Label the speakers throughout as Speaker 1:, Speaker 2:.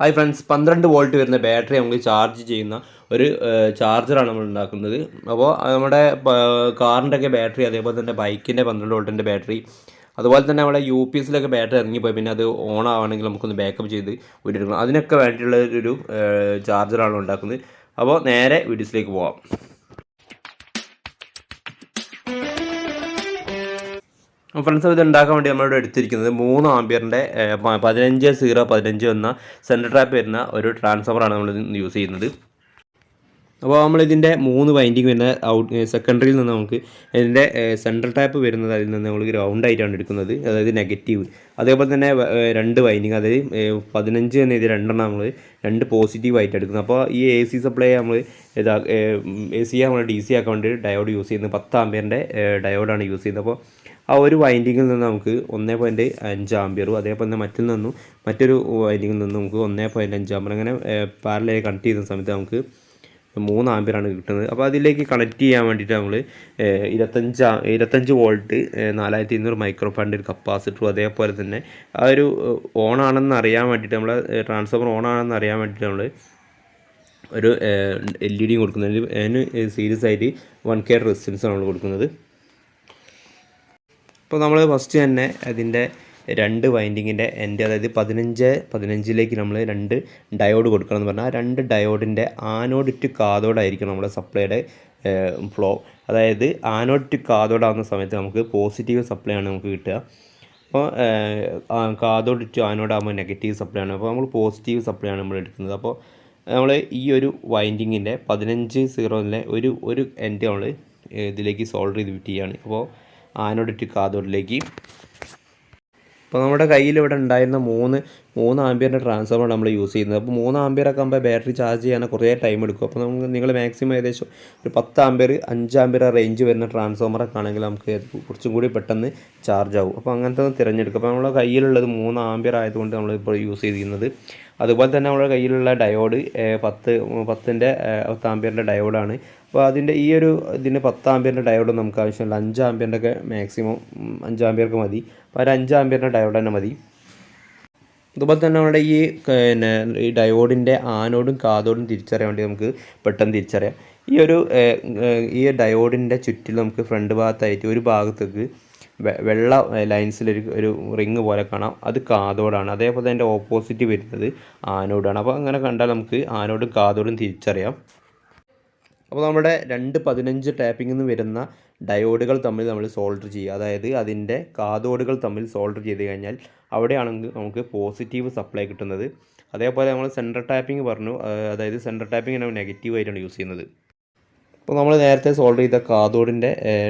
Speaker 1: Hi friends പന്ത്രണ്ട് volt വരുന്ന battery നമുക്ക് ചാർജ് ചെയ്യുന്ന ഒരു ചാർജറാണ് നമ്മൾ ഉണ്ടാക്കുന്നത്. അപ്പോൾ നമ്മുടെ കാറിന്റെ ഒക്കെ ബാറ്ററി അതേപോലെ തന്നെ ബൈക്കിന്റെ പന്ത്രണ്ട് വോൾട്ടിന്റെ ബാറ്ററി അതുപോലെ തന്നെ നമ്മുടെ യു പി എസിലൊക്കെ ബാറ്ററി ഇറങ്ങിപ്പോയി. പിന്നെ അത് ഓൺ ആവുകയാണെങ്കിൽ നമുക്കൊന്ന് ബാക്കപ്പ് ചെയ്ത് വീട്ടിലെടുക്കണം അതിനൊക്കെ വേണ്ടിയിട്ടുള്ള ഒരു ചാർജറാണ് ഉണ്ടാക്കുന്നത്. അപ്പോൾ നേരെ വീഡിയോസിലേക്ക് പോവാം. ഫ്രണ്ട്സ് ഇത് ഉണ്ടാക്കാൻ വേണ്ടി നമ്മളിവിടെ എടുത്തിരിക്കുന്നത് മൂന്ന് ആംബിയറിന്റെ പതിനഞ്ച് സീറോ പതിനഞ്ച് എന്ന സെന്റർ ട്രാപ്പ് വരുന്ന ഒരു ട്രാൻസ്ഫോമറാണ് നമ്മൾ യൂസ് ചെയ്യുന്നത്. അപ്പോൾ നമ്മളിതിന്റെ മൂന്ന് വൈൻഡിങ് വരുന്ന ഔട്ട് സെക്കൻഡറിയിൽ നിന്ന് നമുക്ക് ഇതിന്റെ സെൻട്രൽ ടാപ്പ് വരുന്നത് അതിൽ നിന്ന് നമ്മൾ ഗ്രൗണ്ട് ആയിട്ടാണ് എടുക്കുന്നത്. അതായത് നെഗറ്റീവ് അതേപോലെ തന്നെ രണ്ട് വൈൻഡിങ് അതായത് പതിനഞ്ച് എന്ന ഇത് രണ്ടെണ്ണം നമ്മൾ രണ്ട് പോസിറ്റീവ് ആയിട്ട് എടുക്കുന്നത് അപ്പോൾ ഈ എ സി സപ്ലൈ നമ്മൾ ഇതാ എ സി നമ്മൾ ഡി സി ആക്കാൻ വേണ്ടി ഡയോഡ് യൂസ് ചെയ്യുന്നത് പത്ത് ആംബിയറിന്റെ ഡയോഡാണ് യൂസ് ചെയ്യുന്നത്. അപ്പോൾ ആ ഒരു വൈൻഡിങ്ങിൽ നിന്ന് നമുക്ക് ഒന്നേ പോയിന്റ് അഞ്ച് ആംബിയറും അതേപോലെ തന്നെ മറ്റിൽ നിന്നും മറ്റൊരു വൈൻഡിങ്ങിൽ നിന്ന് നമുക്ക് ഒന്നേ പോയിന്റ് അഞ്ച് ആമ്പിയർ അങ്ങനെ പാരലായി കണക്ട് ചെയ്യുന്ന സമയത്ത് നമുക്ക് മൂന്ന് ആമ്പിയറാണ് കിട്ടുന്നത്. അപ്പോൾ അതിലേക്ക് കണക്ട് ചെയ്യാൻ വേണ്ടിയിട്ട് നമ്മൾ ഇരുപത്തഞ്ച് ഇരുപത്തഞ്ച് വോൾട്ട് നാലായിരത്തി ഇരുന്നൂറ് മൈക്രോ ഒരു കപ്പാസിറ്ററും അതേപോലെ തന്നെ ആ ഒരു ഓൺ ആണെന്ന് അറിയാൻ വേണ്ടിയിട്ട് നമ്മൾ ട്രാൻസ്ഫോമർ ആണെന്ന് അറിയാൻ വേണ്ടിയിട്ട് നമ്മൾ ഒരു എൽ ഇ ഡിയും കൊടുക്കുന്നത്. അതിന് സീരിയസ് ആയിട്ട് വൺ കെ റെസിസ്റ്റൻസ് നമ്മൾ കൊടുക്കുന്നത്. അപ്പോൾ നമ്മൾ ഫസ്റ്റ് തന്നെ അതിന്റെ രണ്ട് വൈൻഡിങ്ങിന്റെ എന്റെ അതായത് പതിനഞ്ച് പതിനഞ്ചിലേക്ക് നമ്മൾ രണ്ട് ഡയോഡ് കൊടുക്കണം എന്ന് പറഞ്ഞാൽ ആ രണ്ട് ഡയോഡിന്റെ ആനോഡ് ടു കാതോഡായിരിക്കും നമ്മുടെ സപ്ലൈയുടെ ഫ്ലോ അതായത് ആനോഡ് ടു കാതോഡാകുന്ന സമയത്ത് നമുക്ക് പോസിറ്റീവ് സപ്ലൈ ആണ് നമുക്ക് കിട്ടുക. അപ്പോൾ കാതോഡ് ടു ആനോഡ് ആകുമ്പോൾ നെഗറ്റീവ് സപ്ലൈ ആണ്. അപ്പോൾ നമ്മൾ പോസിറ്റീവ് സപ്ലൈ ആണ് നമ്മൾ എടുക്കുന്നത്. അപ്പോൾ നമ്മൾ ഈ ഒരു വൈൻഡിങ്ങിന്റെ പതിനഞ്ച് സീറോയിലെ ഒരു ഒരു എൻഡ് നമ്മൾ ഇതിലേക്ക് സോൾഡർ ചെയ്ത് ചെയ്യാണ്. അപ്പോൾ ആനോഡ് ടു കാതോഡിലേക്ക് ഇപ്പോൾ നമ്മുടെ കയ്യിൽ ഇവിടെ ഉണ്ടായിരുന്ന മൂന്ന് മൂന്ന് ആംബിയറിന്റെ ട്രാൻസ്ഫോമർ നമ്മൾ യൂസ് ചെയ്യുന്നത്. അപ്പോൾ മൂന്ന് ആംബിയറൊക്കെ ആകുമ്പോൾ ബാറ്ററി ചാർജ് ചെയ്യാൻ കുറേ ടൈം എടുക്കും. അപ്പോൾ നമുക്ക് നിങ്ങൾ മാക്സിമം ഏകദേശം ഒരു പത്ത് ആംബിയർ അഞ്ച് ആംബിയർ റേഞ്ച് വരുന്ന ട്രാൻസ്ഫോമറൊക്കെ ആണെങ്കിൽ നമുക്ക് കുറച്ചും കൂടി പെട്ടെന്ന് ചാർജ് ആവും. അപ്പോൾ അങ്ങനത്തെ തിരഞ്ഞെടുക്കും. അപ്പോൾ നമ്മുടെ കയ്യിലുള്ളത് മൂന്ന് ആംബിയർ ആയതുകൊണ്ട് നമ്മളിപ്പോൾ യൂസ് ചെയ്തിരുന്നത് അതുപോലെ തന്നെ നമ്മുടെ കയ്യിലുള്ള ഡയോഡ് പത്ത് പത്തിന്റെ പത്ത് ആമ്പിയറിന്റെ ഡയോഡാണ് അപ്പോൾ അതിന്റെ ഈ ഒരു ഇതിന് പത്ത് ആമ്പിയറിന്റെ ഡയോഡ് നമുക്ക് ആവശ്യമില്ല. അഞ്ച് ആമ്പിയറിന്റെ ഒക്കെ മാക്സിമം അഞ്ച് ആമ്പിയർക്ക് മതി. അപ്പോൾ ഒരു അഞ്ച് ആമ്പിയറിന്റെ ഡയോഡ് തന്നെ മതി. അതുപോലെ തന്നെ നമ്മുടെ ഈ പിന്നെ ഈ ഡയോഡിന്റെ ആനോടും കാതോടും തിരിച്ചറിയാൻ വേണ്ടി നമുക്ക് പെട്ടെന്ന് തിരിച്ചറിയാം. ഈ ഒരു ഈ ഡയോഡിന്റെ ചുറ്റിൽ നമുക്ക് ഫ്രണ്ട് ഭാഗത്തായിട്ട് ഒരു ഭാഗത്തേക്ക് വെള്ള ലൈൻസിലൊരു ഒരു റിങ് പോലെ കാണാം. അത് കാതോടാണ്. അതേപോലെ തന്നെ ഓപ്പോസിറ്റ് വരുന്നത് ആനോഡാണ് അപ്പോൾ അങ്ങനെ കണ്ടാൽ നമുക്ക് ആനോടും കാതോടും തിരിച്ചറിയാം. അപ്പോൾ നമ്മുടെ രണ്ട് പതിനഞ്ച് ടാപ്പിംഗിൽ നിന്ന് വരുന്ന ഡയോഡുകൾ തമ്മിൽ നമ്മൾ സോൾഡർ ചെയ്യുക. അതായത് അതിന്റെ കാതോഡുകൾ തമ്മിൽ സോൾഡർ ചെയ്ത് കഴിഞ്ഞാൽ അവിടെയാണെങ്കിൽ നമുക്ക് പോസിറ്റീവ് സപ്ലൈ കിട്ടുന്നത്. അതേപോലെ നമ്മൾ സെന്റർ ടാപ്പിംഗ് പറഞ്ഞു. അതായത് സെന്റർ ടാപ്പിംഗ് നമ്മൾ നെഗറ്റീവ് ആയിട്ടാണ് യൂസ് ചെയ്യുന്നത്. അപ്പോൾ നമ്മൾ നേരത്തെ സോൾവ് ചെയ്ത കാതോഡിന്റെ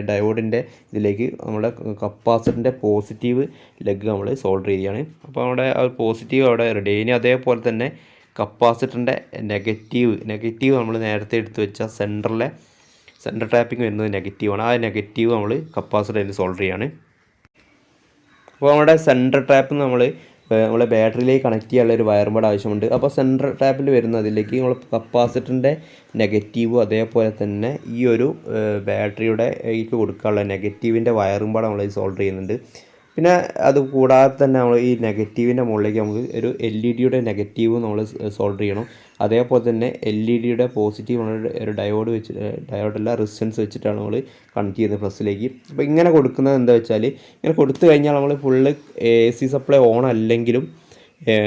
Speaker 1: ഡയോഡിന്റെ ഇതിലേക്ക് നമ്മുടെ കപ്പാസിറ്ററിന്റെ പോസിറ്റീവ് ലെഗ് നമ്മൾ സോൾവ് ചെയ്യുകയാണ് അപ്പോൾ നമ്മുടെ ആ പോസിറ്റീവ് അവിടെ റെഡി ഇനി അതേപോലെ തന്നെ കപ്പാസിറ്ററിന്റെ നെഗറ്റീവ് നെഗറ്റീവ് നമ്മൾ നേരത്തെ എടുത്തു വെച്ച സെന്ററിലെ സെന്റർ ടാപ്പിംഗ് വരുന്നത് നെഗറ്റീവാണ് ആ നെഗറ്റീവ് നമ്മൾ കപ്പാസിറ്ററിൽ സോൾവ് ചെയ്യാണ്. അപ്പോൾ നമ്മുടെ സെന്റർ ടാപ്പ് നമ്മൾ നമ്മളെ ബാറ്ററിയിലേക്ക് കണക്ട് ചെയ്യാനുള്ള ഒരു വയറും കൂടെ ആവശ്യമുണ്ട്. അപ്പോൾ സെൻട്രൽ ടാപ്പിൽ വരുന്ന അതിലേക്ക് നമ്മൾ കപ്പാസിറ്ററിന്റെ നെഗറ്റീവ് അതേപോലെ തന്നെ ഈ ഒരു ബാറ്ററിയുടെ കൊടുക്കാനുള്ള നെഗറ്റീവിന്റെ വയറും കൂടെ നമ്മൾ സോൾഡർ ചെയ്യുന്നുണ്ട്. പിന്നെ അത് കൂടാതെ തന്നെ നമ്മൾ ഈ നെഗറ്റീവിന്റെ മുകളിലേക്ക് നമുക്ക് ഒരു എൽ ഇ ഡിയുടെ നെഗറ്റീവ് നമ്മൾ സോൾഡർ ചെയ്യണം. അതേപോലെ തന്നെ എൽ ഇ ഡിയുടെ പോസിറ്റീവ് ഒരു ഡയോഡ് വെച്ച് ഡയോഡല്ല റെസിസ്റ്റൻസ് വെച്ചിട്ടാണ് നമ്മൾ കണക്ട് ചെയ്യുന്നത് പ്ലസ്സിലേക്ക്. അപ്പോൾ ഇങ്ങനെ കൊടുക്കുന്നത് എന്താ വെച്ചാൽ ഇങ്ങനെ കൊടുത്തു കഴിഞ്ഞാൽ നമ്മൾ full A C supply on അല്ലെങ്കിലും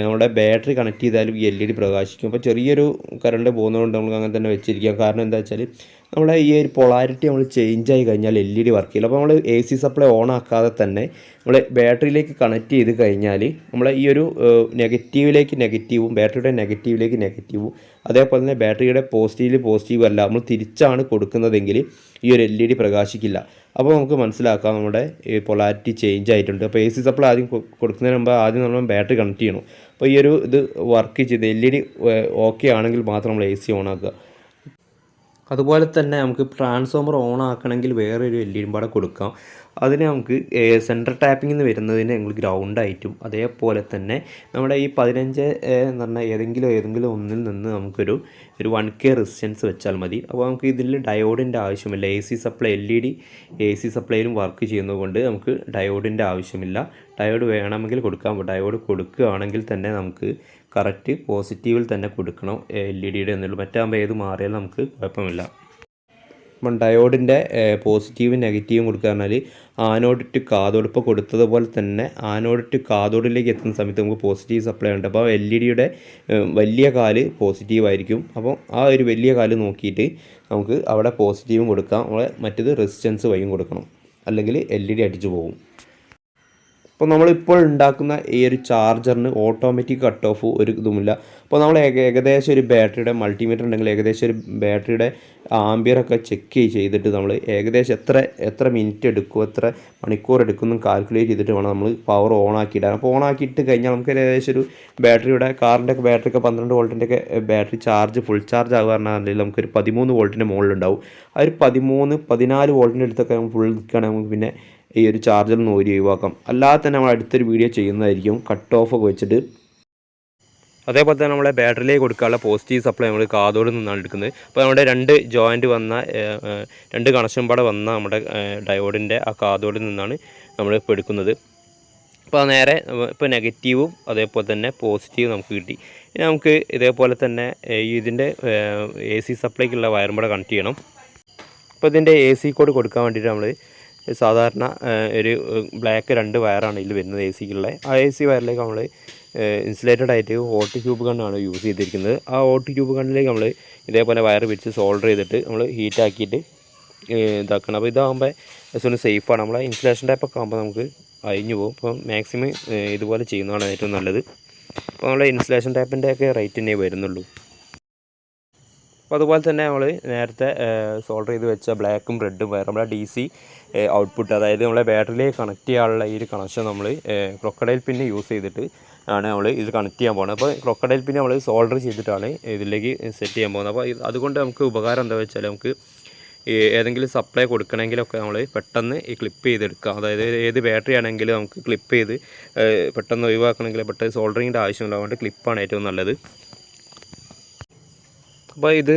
Speaker 1: നമ്മുടെ ബാറ്ററി കണക്ട് ചെയ്താലും ഈ എൽ ഇ ഡി പ്രകാശിക്കും. അപ്പോൾ ചെറിയൊരു കറണ്ട് പോകുന്നതുകൊണ്ട് നമുക്ക് അങ്ങനെ തന്നെ വെച്ചിരിക്കാം. കാരണം എന്താ വെച്ചാൽ നമ്മുടെ ഈ ഒരു പൊളാരിറ്റി നമ്മൾ ചേഞ്ച് ആയി കഴിഞ്ഞാൽ എൽ ഇ ഡി വർക്ക് ചെയ്യില്ല. അപ്പോൾ നമ്മൾ എ സി സപ്ലൈ ഓൺ ആക്കാതെ തന്നെ നമ്മൾ ബാറ്ററിയിലേക്ക് കണക്ട് ചെയ്ത് കഴിഞ്ഞാൽ നമ്മൾ ഈ ഒരു നെഗറ്റീവിലേക്ക് നെഗറ്റീവും ബാറ്ററിയുടെ നെഗറ്റീവിലേക്ക് നെഗറ്റീവും അതേപോലെ തന്നെ ബാറ്ററിയുടെ പോസിറ്റീവിൽ പോസിറ്റീവ് അല്ല നമ്മൾ തിരിച്ചാണ് കൊടുക്കുന്നതെങ്കിൽ ഈ ഒരു എൽ ഇ ഡി പ്രകാശിക്കില്ല. അപ്പോൾ നമുക്ക് മനസ്സിലാക്കാം നമ്മുടെ പൊളാരിറ്റി ചേഞ്ച് ആയിട്ടുണ്ട്. അപ്പോൾ എ സി സപ്ലൈ ആദ്യം കൊടുക്കുന്നതിന് മുമ്പ് ആദ്യം നമ്മൾ ബാറ്ററി കണക്ട് ചെയ്യണം. അപ്പോൾ ഈ ഒരു ഇത് വർക്ക് ചെയ്ത് എൽ ഇ ഡി ഓക്കെ ആണെങ്കിൽ മാത്രം നമ്മൾ എ സി ഓൺ ആക്കുക. അതുപോലെ തന്നെ നമുക്ക് ട്രാൻസ്ഫോമർ ഓൺ ആക്കണമെങ്കിൽ വേറെ എൽ ഇ പാടെ കൊടുക്കാം. അതിന് നമുക്ക് സെൻട്രൽ ടാപ്പിംഗ് എന്ന് വരുന്നതിന് നമ്മൾ ഗ്രൗണ്ടായിട്ടും അതേപോലെ തന്നെ നമ്മുടെ ഈ പതിനഞ്ച് എന്ന് പറഞ്ഞാൽ ഏതെങ്കിലും ഏതെങ്കിലും ഒന്നിൽ നിന്ന് നമുക്കൊരു ഒരു വൺ കെ റെസിസ്റ്റൻസ് വെച്ചാൽ മതി. അപ്പോൾ നമുക്ക് ഇതിൽ ഡയോഡിന്റെ ആവശ്യമില്ല. A C supply L E D A C സപ്ലൈയിലും work ചെയ്യുന്നതുകൊണ്ട് നമുക്ക് ഡയോഡിന്റെ ആവശ്യമില്ല. ഡയോഡ് വേണമെങ്കിൽ കൊടുക്കാം. ഡയോഡ് കൊടുക്കുകയാണെങ്കിൽ തന്നെ നമുക്ക് കറക്റ്റ് പോസിറ്റീവിൽ തന്നെ കൊടുക്കണം എൽ ഇ ഡിയുടെ എന്നുള്ളൂ. മറ്റാകുമ്പോൾ ഏത് മാറിയാലും നമുക്ക് കുഴപ്പമില്ല. അപ്പം ഡയോഡിന്റെ പോസിറ്റീവും നെഗറ്റീവും കൊടുക്കുക പറഞ്ഞാൽ ആനോഡ് ടു കാതോഡ് ഇപ്പോൾ കൊടുത്തതുപോലെ തന്നെ ആനോഡ് ടു കാതോഡിലേക്ക് എത്തുന്ന സമയത്ത് നമുക്ക് പോസിറ്റീവ് സപ്ലൈ ഉണ്ട്. അപ്പോൾ എൽ ഇ ഡിയുടെ വലിയ കാൽ പോസിറ്റീവ് ആയിരിക്കും. അപ്പോൾ ആ ഒരു വലിയ കാൽ നോക്കിയിട്ട് നമുക്ക് അവിടെ പോസിറ്റീവും കൊടുക്കാം. അവിടെ മറ്റേത് റെസിസ്റ്റൻസ് വഴിയും കൊടുക്കണം. അല്ലെങ്കിൽ എൽ ഇ ഡി അടിച്ചു പോകും. അപ്പോൾ നമ്മളിപ്പോൾ ഉണ്ടാക്കുന്ന ഈ ഒരു ചാർജറിന് ഓട്ടോമാറ്റിക് കട്ട് ഓഫ് ഒരു ഇതുമില്ല. അപ്പോൾ നമ്മൾ ഏകദേശം ഒരു ബാറ്ററിയുടെ മൾട്ടിമീറ്റർ ഉണ്ടെങ്കിൽ ഏകദേശം ഒരു ബാറ്ററിയുടെ ആംബിയറൊക്കെ ചെക്ക് ചെയ്തിട്ട് നമ്മൾ ഏകദേശം എത്ര എത്ര മിനിറ്റ് എടുക്കും എത്ര മണിക്കൂർ എടുക്കുമെന്ന് കാൽക്കുലേറ്റ് ചെയ്തിട്ട് വേണം നമ്മൾ പവർ ഓൺ ആക്കിയിടാൻ. അപ്പോൾ ഓൺ ആക്കിയിട്ട് കഴിഞ്ഞാൽ നമുക്ക് ഏകദേശം ഒരു ബാറ്ററിയുടെ കാറിന്റെ ഒക്കെ ബാറ്ററി ഒക്കെ പന്ത്രണ്ട് വോൾട്ടിന്റെ ഒക്കെ ബാറ്ററി ചാർജ് ഫുൾ ചാർജ് ആകുക പറഞ്ഞാൽ നമുക്കൊരു പതിമൂന്ന് വോൾട്ടിന്റെ മുകളിലുണ്ടാവും ആ ഒരു പതിമൂന്ന് പതിനാല് വോൾട്ടിന്റെ അടുത്തൊക്കെ ഫുൾ നിൽക്കുകയാണെങ്കിൽ നമുക്ക് പിന്നെ ഈ ഒരു ചാർജർ ഒന്ന് ഊരി ഒഴിവാക്കാം അല്ലാതെ തന്നെ നമ്മൾ അടുത്തൊരു വീഡിയോ ചെയ്യുന്നതായിരിക്കും. കട്ട് ഓഫ് ഒക്കെ വെച്ചിട്ട്. അതേപോലെ തന്നെ നമ്മളെ ബാറ്ററിയിലേക്ക് കൊടുക്കാനുള്ള പോസിറ്റീവ് സപ്ലൈ നമ്മൾ കാതോട് നിന്നാണ് എടുക്കുന്നത്. അപ്പോൾ നമ്മുടെ രണ്ട് ജോയിന്റ് വന്ന രണ്ട് കണക്ഷൻ പാടെ വന്ന നമ്മുടെ ഡയോഡിന്റെ ആ കാതോടിൽ നിന്നാണ് നമ്മൾ ഇപ്പോൾ എടുക്കുന്നത്. അപ്പോൾ നേരെ ഇപ്പോൾ നെഗറ്റീവും അതേപോലെ തന്നെ പോസിറ്റീവും നമുക്ക് കിട്ടി. ഇനി നമുക്ക് ഇതേപോലെ തന്നെ ഇതിന്റെ എ സി സപ്ലൈക്കുള്ള വയറും കൂടെ കണക്ട് ചെയ്യണം. അപ്പോൾ ഇതിന്റെ എ സി കോഡ് കൊടുക്കാൻ വേണ്ടിയിട്ട് നമ്മൾ സാധാരണ ഒരു ബ്ലാക്ക് രണ്ട് വയറാണ് ഇതിൽ വരുന്നത് എ സിക്കുള്ള ആ എ സി വയറിലേക്ക് നമ്മൾ ഇൻസുലേറ്റഡ് ആയിട്ട് ഓട്ട് ട്യൂബ് ഗണ്ണാണ് യൂസ് ചെയ്തിരിക്കുന്നത്. ആ ഓട്ട് ട്യൂബ് ഗണ്ണിലേക്ക് നമ്മൾ ഇതേപോലെ വയർ പിടിച്ച് സോൾഡർ ചെയ്തിട്ട് നമ്മൾ ഹീറ്റാക്കിയിട്ട് ഇതാക്കണം. അപ്പോൾ ഇതാകുമ്പോൾ ജസ്റ്റ് സേഫാണ് നമ്മളെ ഇൻസുലേഷൻ ടൈപ്പൊക്കെ ആകുമ്പോൾ നമുക്ക് അഴിഞ്ഞു പോകും. അപ്പോൾ മാക്സിമം ഇതുപോലെ ചെയ്യുന്നതാണ് ഏറ്റവും നല്ലത്. അപ്പോൾ നമ്മുടെ ഇൻസുലേഷൻ ടൈപ്പിന്റെ ഒക്കെ റേറ്റ് തന്നെ വരുന്നുള്ളൂ. അപ്പോൾ അതുപോലെ തന്നെ നമ്മൾ നേരത്തെ സോൾഡർ ചെയ്ത് വെച്ച ബ്ലാക്കും റെഡും വയറും. നമ്മുടെ ഡി സി ഔട്ട്പുട്ട് അതായത് നമ്മളെ ബാറ്ററിയിലേക്ക് കണക്ട് ചെയ്യാനുള്ള ഈ ഒരു കണക്ഷൻ നമ്മൾ ക്രൊക്കഡൈൽ പിന്നെ യൂസ് ചെയ്തിട്ട് ആണ് നമ്മൾ ഇത് കണക്ട് ചെയ്യാൻ പോകുന്നത്. അപ്പോൾ ക്രൊക്കഡൈൽ പിന്നെ നമ്മൾ സോൾഡർ ചെയ്തിട്ടാണ് ഇതിലേക്ക് സെറ്റ് ചെയ്യാൻ പോകുന്നത്. അപ്പോൾ അതുകൊണ്ട് നമുക്ക് ഉപകാരം എന്താ വെച്ചാൽ നമുക്ക് ഏതെങ്കിലും സപ്ലൈ കൊടുക്കണമെങ്കിലൊക്കെ നമ്മൾ പെട്ടെന്ന് ഈ ക്ലിപ്പ് ചെയ്തെടുക്കാം അതായത് ഏത് ബാറ്ററി ആണെങ്കിലും നമുക്ക് ക്ലിപ്പ് ചെയ്ത് പെട്ടെന്ന് ഒഴിവാക്കണമെങ്കിൽ പെട്ടെന്ന് സോൾഡറിങ്ങിന്റെ ആവശ്യമില്ല അതുകൊണ്ട് ക്ലിപ്പാണ് ഏറ്റവും നല്ലത്. അപ്പോൾ ഇത്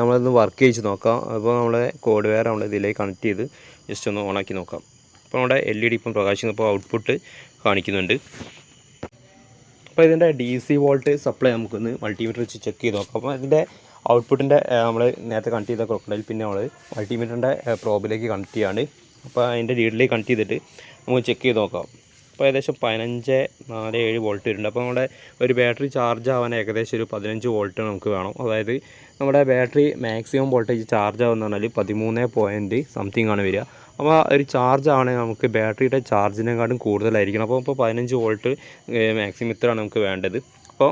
Speaker 1: നമ്മളൊന്ന് വർക്ക് ചെയ്ത് നോക്കാം. അപ്പോൾ നമ്മളെ കോഡ് വെയർ നമ്മൾ ഇതിലേക്ക് കണക്ട് ചെയ്ത് ജസ്റ്റ് ഒന്ന് ഓണാക്കി നോക്കാം. അപ്പോൾ നമ്മുടെ എൽ ഇ ഡി ഇപ്പം പ്രകാശിക്കുന്നു അപ്പോൾ ഔട്ട്പുട്ട് കാണിക്കുന്നുണ്ട്. അപ്പോൾ ഇതിന്റെ ഡി സി വോൾട്ട് സപ്ലൈ നമുക്കൊന്ന് മൾട്ടിമീറ്റർ വെച്ച് ചെക്ക് ചെയ്ത് നോക്കാം. അപ്പോൾ ഇതിന്റെ ഔട്ട്പുട്ടിന്റെ നമ്മൾ നേരത്തെ കണക്ട് ചെയ്ത ക്രൊക്കഡൈൽ പിന്നെ നമ്മൾ മൾട്ടിമീറ്ററിന്റെ പ്രോബിലേക്ക് കണക്ട് ചെയ്യാണ്. അപ്പോൾ അതിന്റെ ലീഡിലേക്ക് കണക്ട് ചെയ്തിട്ട് നമുക്ക് ചെക്ക് ചെയ്ത് നോക്കാം. അപ്പോൾ ഏകദേശം പതിനഞ്ച് നാല് ഏഴ് വോൾട്ട് വരുന്നുണ്ട്. അപ്പോൾ നമ്മുടെ ഒരു ബാറ്ററി ചാർജ് ആവാൻ ഏകദേശം ഒരു പതിനഞ്ച് വോൾട്ട് നമുക്ക് വേണം. അതായത് നമ്മുടെ ബാറ്ററി മാക്സിമം വോൾട്ടേജ് ചാർജ് ആവുന്ന പറഞ്ഞാൽ പതിമൂന്ന് പോയിന്റ് സംതിങ് ആണ് വരിക. അപ്പോൾ ഒരു ചാർജ് ആണെങ്കിൽ നമുക്ക് ബാറ്ററിയുടെ ചാർജിനെക്കാട്ടും കൂടുതലായിരിക്കണം. അപ്പോൾ ഇപ്പോൾ പതിനഞ്ച് വോൾട്ട് മാക്സിമം ഇത്രയാണ് നമുക്ക് വേണ്ടത്. അപ്പോൾ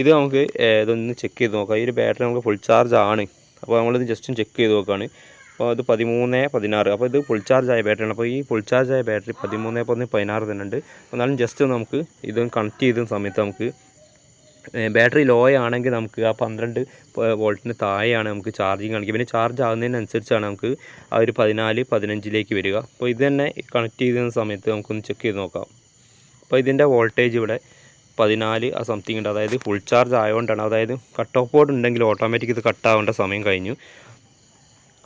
Speaker 1: ഇത് നമുക്ക് ഇതൊന്ന് ചെക്ക് ചെയ്ത് നോക്കാം. ഈ ഒരു ബാറ്ററി നമുക്ക് ഫുൾ ചാർജ് ആണ്. അപ്പോൾ നമ്മളിത് ജസ്റ്റ് ചെക്ക് ചെയ്ത് നോക്കുകയാണ് അപ്പോൾ ഇത് പതിമൂന്ന് പതിനാറ്. അപ്പോൾ ഇത് ഫുൾ ചാർജ് ആയ ബാറ്ററി ആണ്. അപ്പോൾ ഈ ഫുൾ ചാർജ് ആയ ബാറ്ററി പതിമൂന്ന് പതിനൊന്ന് പതിനാറ് തന്നെ ഉണ്ട് എന്നാലും ജസ്റ്റ് നമുക്ക് ഇത് കണക്ട് ചെയ്ത സമയത്ത് നമുക്ക് ബാറ്ററി ലോ ആണെങ്കിൽ നമുക്ക് ആ പന്ത്രണ്ട് വോൾട്ടിന് താഴെയാണ് നമുക്ക് ചാർജിങ് കാണിക്കുക. പിന്നെ ചാർജ് ആകുന്നതിനനുസരിച്ചാണ് നമുക്ക് ആ ഒരു പതിനാല് പതിനഞ്ചിലേക്ക് വരിക. അപ്പോൾ ഇത് തന്നെ കണക്ട് ചെയ്യുന്ന സമയത്ത് നമുക്കൊന്ന് ചെക്ക് ചെയ്ത് നോക്കാം. അപ്പോൾ ഇതിന്റെ വോൾട്ടേജ് ഇവിടെ പതിനാല് ആ സംതിങ് ഉണ്ട്. അതായത് ഫുൾ ചാർജ് ആയതുകൊണ്ടാണ് അതായത് കട്ട് ഓഫ് ബോർഡ് ഉണ്ടെങ്കിൽ ഓട്ടോമാറ്റിക് ഇത് കട്ട് ആവേണ്ട സമയം കഴിഞ്ഞു.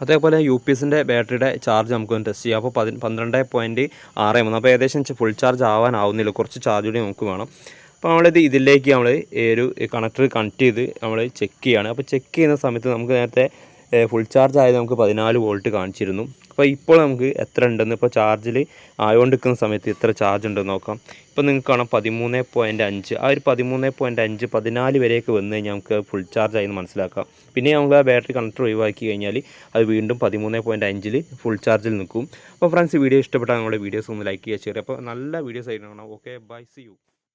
Speaker 1: അതേപോലെ യു പി എസിന്റെ ബാറ്ററിയുടെ ചാർജ് നമുക്കൊന്ന് ടെസ്റ്റ് ചെയ്യാം. അപ്പോൾ പതി പന്ത്രണ്ട് പോയിന്റ് ആറ് മൂന്ന്. അപ്പോൾ ഏകദേശം ഫുൾ ചാർജ് ആവാനാവുന്നില്ല. കുറച്ച് ചാർജ് കൂടി നമുക്ക് വേണം. അപ്പോൾ നമ്മളിത് ഇതിലേക്ക് നമ്മൾ ഒരു കണക്ടർ കണക്ട് ചെയ്ത് നമ്മൾ ചെക്ക് ചെയ്യുകയാണ് അപ്പോൾ ചെക്ക് ചെയ്യുന്ന സമയത്ത് നമുക്ക് നേരത്തെ ഫുൾ ചാർജ് ആയത് നമുക്ക് പതിനാല് വോൾട്ട് കാണിച്ചിരുന്നു. അപ്പോൾ ഇപ്പോൾ നമുക്ക് എത്ര ഉണ്ടെന്ന് ഇപ്പോൾ ചാർജിൽ ആയോണ്ടിരിക്കുന്ന സമയത്ത് എത്ര ചാർജ് ഉണ്ടെന്ന് നോക്കാം. ഇപ്പോൾ നിങ്ങൾക്ക് കാണാം പതിമൂന്ന് പോയിന്റ് അഞ്ച്. ആ ഒരു പതിമൂന്ന് പോയിന്റ് അഞ്ച് പതിനാല് വരെയൊക്കെ വന്നു കഴിഞ്ഞാൽ നമുക്ക് ഫുൾ ചാർജ് ആയി മനസ്സിലാക്കാം. പിന്നെ നമുക്ക് ആ ബാറ്ററി കണക്ടർ ഒഴിവാക്കി കഴിഞ്ഞാൽ അത് വീണ്ടും പതിമൂന്ന് പോയിന്റ് അഞ്ചിൽ ഫുൾ ചാർജിൽ നിൽക്കും. അപ്പോൾ ഫ്രണ്ട്സ് വീഡിയോ ഇഷ്ടപ്പെട്ടാൽ നമ്മുടെ വീഡിയോസ് ഒന്ന് ലൈക്ക് ചെയ്യുക ഷെയർ അപ്പോൾ നല്ല വീഡിയോസ് ആയിട്ട് കാണാം ഓക്കെ ബൈ സി യു